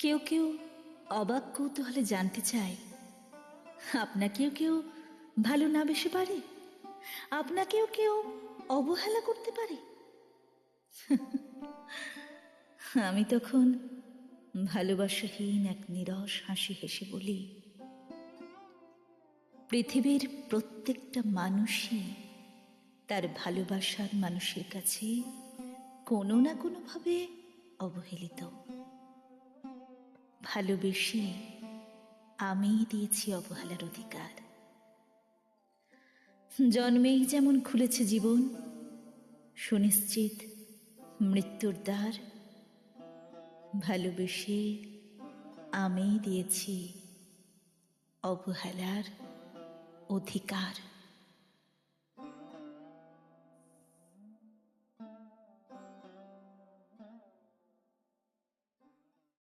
কেউ কেউ অবাক কৌতূহলে জানতে চায়, আপনাকেও কেউ ভালো না বেসে পারে? আপনাকেও কেউ অবহেলা করতে পারে? আমি তখন ভালোবাসাহীন এক নিরস হাসি হেসে বলি, পৃথিবীর প্রত্যেকটা মানুষই তার ভালোবাসার মানুষের কাছে কোনো না কোনোভাবে অবহেলিত। ভালোবেসে আমি দিয়েছি অবহেলার অধিকার। জন্মেই যেমন খুলেছে জীবন, সুনিশ্চিত মৃত্যুর দ্বার, ভালোবেসে আমি দিয়েছি অবহেলার অধিকার।